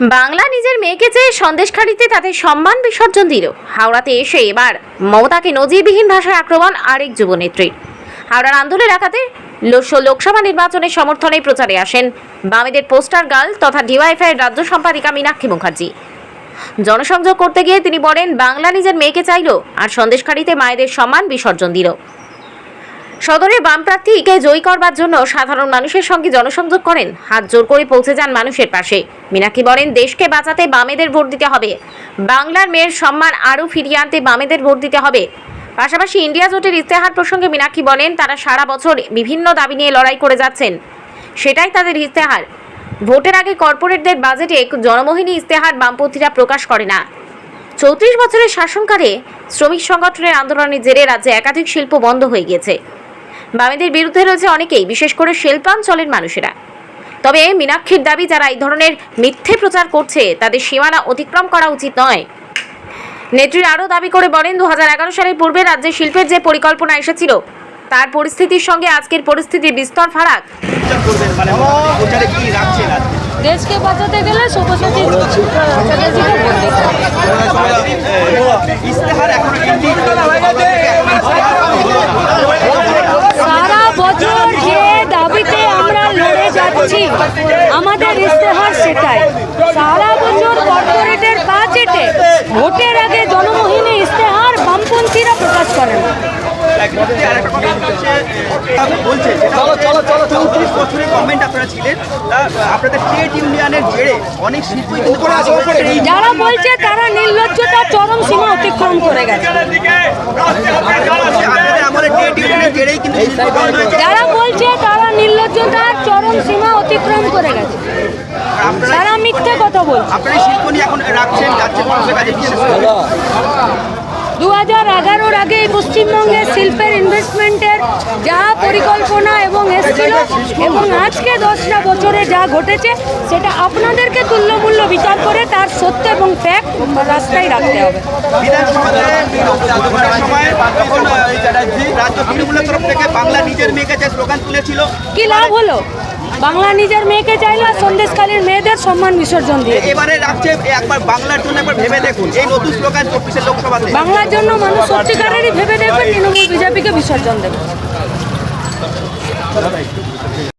বাংলা নিজের মেয়েকে চেয়ে সন্দেশখালিতে তাদের সম্মান বিসর্জন দিল। হাওড়াতে এসে এবার মমতাকে নজিরবিহীন ভাষায় আক্রমণ আরেক যুবনেত্রীর হাওড়ার আন্দোলন এলাকাতে লোকস- লোকসভা নির্বাচনের সমর্থনে প্রচারে আসেন বামেদের পোস্টার গার্ল তথা ডিওয়াইফাই রাজ্য সম্পাদিকা মীনাক্ষী মুখার্জি। জনসংযোগ করতে গিয়ে তিনি বলেন, বাংলা নিজের মেয়েকে চাইল আর সন্দেশখালিতে মায়েদের সম্মান বিসর্জন দিল। সদরে বাম প্রার্থীকে জয়ী করবার জন্য সাধারণ মানুষের সঙ্গে জনসংযোগ করেন। হাত জোর করে পৌঁছে যান মানুষের পাশে। মীনাক্ষী বলেন, দেশকে বাঁচাতে বামেদের ভোট দিতে হবে। বাংলার মেয়ের সম্মান আরও ফিরিয়ে আনতে বামেদের ভোট দিতে হবে। পাশাপাশি ইন্ডিয়া জোটের ইস্তেহার প্রসঙ্গে মীনাক্ষী বলেন, তারা সারা বছর বিভিন্ন দাবি নিয়ে লড়াই করে যাচ্ছেন। সেটাই তাদের ইস্তেহার। ভোটের আগে কর্পোরেটদের বাজেটে জনমোহিনী ইস্তেহার বামপন্থীরা প্রকাশ করে না। চৌত্রিশ বছরের শাসনকালে শ্রমিক সংগঠনের আন্দোলনের জেরে রাজ্যে একাধিক শিল্প বন্ধ হয়ে গিয়েছে। বামেদের বিরুদ্ধে রয়েছে অনেকেই বিশেষ করে শিল্পাঞ্চলের মানুষেরা। তবে মীনাক্ষীর দাবি যারা এই ধরনের মিথ্যে প্রচার করছে তাদের সীমানা অতিক্রম করা উচিত নয়। নেত্রী আরও দাবি করে বলেন দু হাজার এগারো সালের পূর্বে রাজ্যে শিল্পের যে পরিকল্পনা এসেছিল তার পরিস্থিতির সঙ্গে আজকের পরিস্থিতির বিস্তর ফারাক। মানে প্রচারে কি রাখছেন আজকে? দেশকে বাঁচাতে গেলে চ্যাটার্জিকে ভোট দিতে হবে। ইস্তেহার এখন হিন্দি সারা বছর যে দাবিতে আমরা লড়ে যাচ্ছি আমাদের ইস্তেহার সেটাই সারা বছর কর্পোরেটের বাজেটে ভোটের আগে জনমোহিনী ইস্তেহার বামপন্থীরা প্রকাশ করে না আরেকটা কথা হচ্ছে আহ, বলছে চলো চলো চলো চৌত্রিশ বছরের গভর্নমেন্ট আপনারা ছিলেন। আপনাদের ট্রেড ইউনিয়নের জেরে অনেক শিল্পই যারা বলছে তারা নির্লজ্জতা চরম সীমা অতিক্রম করে গেছে। যারা বলছে তারা নির্লজ্জতার চরম সীমা অতিক্রম করে গেছে। আপনারা তারা মিথ্যে কথা বলছে আপনারা এই শিল্প নিয়ে এখন রাখছেন যাচ্ছেন মানুষের কাছে বিশেষ দু হাজার এগারোর আগে এই পশ্চিমবঙ্গের শিল্পের ইনভেস্টমেন্টের যা পরিকল্পনা এবং এসছিল এবং আজকে দশটা বছরে যা ঘটেছে সেটা আপনাদেরকে তুল্যমূল্য বিচার করে তার সত্য এবং ফ্যাক্ট রাস্তায় রাখতে হবে। কি লাভ হলো? বাংলা নিজের মেয়েকে চাইলো আর সন্দেশকালীর মেয়েদের সম্মান বিসর্জন দিয়ে। এবারে রাখছে একবার বাংলার জন্য একবার ভেবে দেখুন। এই নতুন স্লোগান চব্বিশের লোকসভাতে। বাংলার জন্য মানুষ সত্যিকারেরই ভেবে দেখবেন তৃণমূল বিজেপিকে বিসর্জন দেবে।